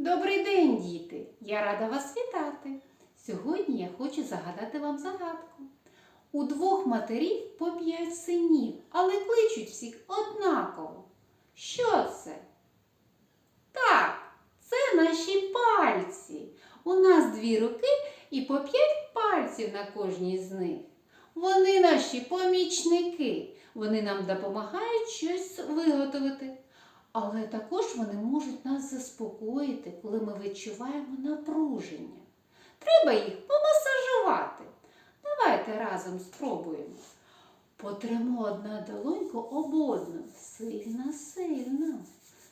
Добрий день, діти! Я рада вас вітати. Сьогодні я хочу загадати вам загадку. У двох матерів по п'ять синів, але кличуть всіх однаково. Що це? Так, це наші пальці. У нас дві руки і по п'ять пальців на кожній з них. Вони наші помічники. Вони нам допомагають щось виготовити. Але також вони можуть нас заспокоїти, коли ми відчуваємо напруження. Треба їх помасажувати. Давайте разом спробуємо. Потримо одна долоньку об одну. Сильно, сильно.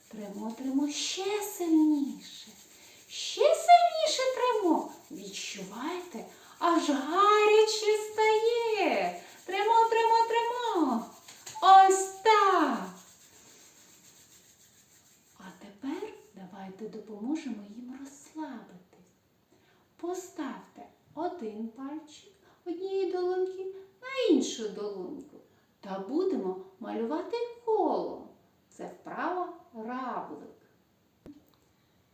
Тримо, тримо ще сильніше. Ще сильніше тримо. Відчувайте, аж гаряче стає. Тримо, тримо, тримо. Ось так. А тепер давайте допоможемо їм розслабитись. Поставте один пальчик однієї долоньки на іншу долоньку та будемо малювати коло. Це вправа равлик.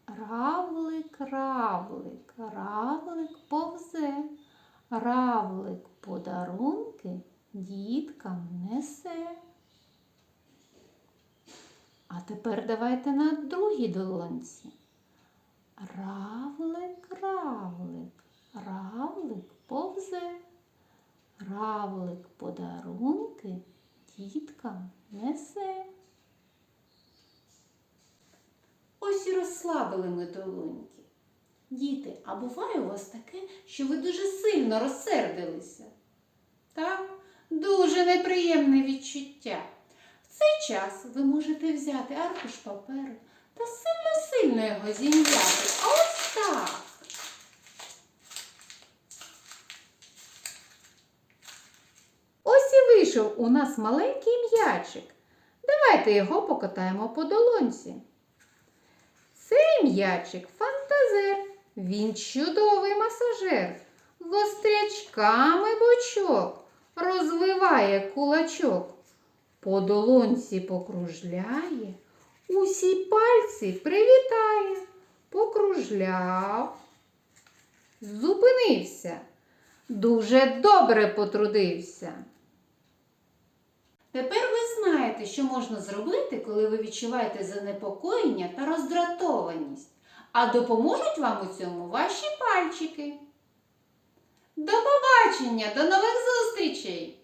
Равлик, равлик, равлик повзе, равлик подарунки діткам несе. А тепер давайте на другій долонці. Равлик, равлик, равлик повзе. Равлик подарунки діткам несе. Ось і розслабили ми долоньки. Діти, а буває у вас таке, що ви дуже сильно розсердилися? Так, дуже неприємне відчуття. Цей час ви можете взяти аркуш паперу та сильно-сильно його зім'яти. Ось так. Ось і вийшов у нас маленький м'ячик. Давайте його покатаємо по долонці. Цей м'ячик фантазер. Він чудовий масажер. Гострячками бочок розвиває кулачок. По долонці покружляє, усі пальці привітає, покружляв, зупинився, дуже добре потрудився. Тепер ви знаєте, що можна зробити, коли ви відчуваєте занепокоєння та роздратованість. А допоможуть вам у цьому ваші пальчики. До побачення, до нових зустрічей!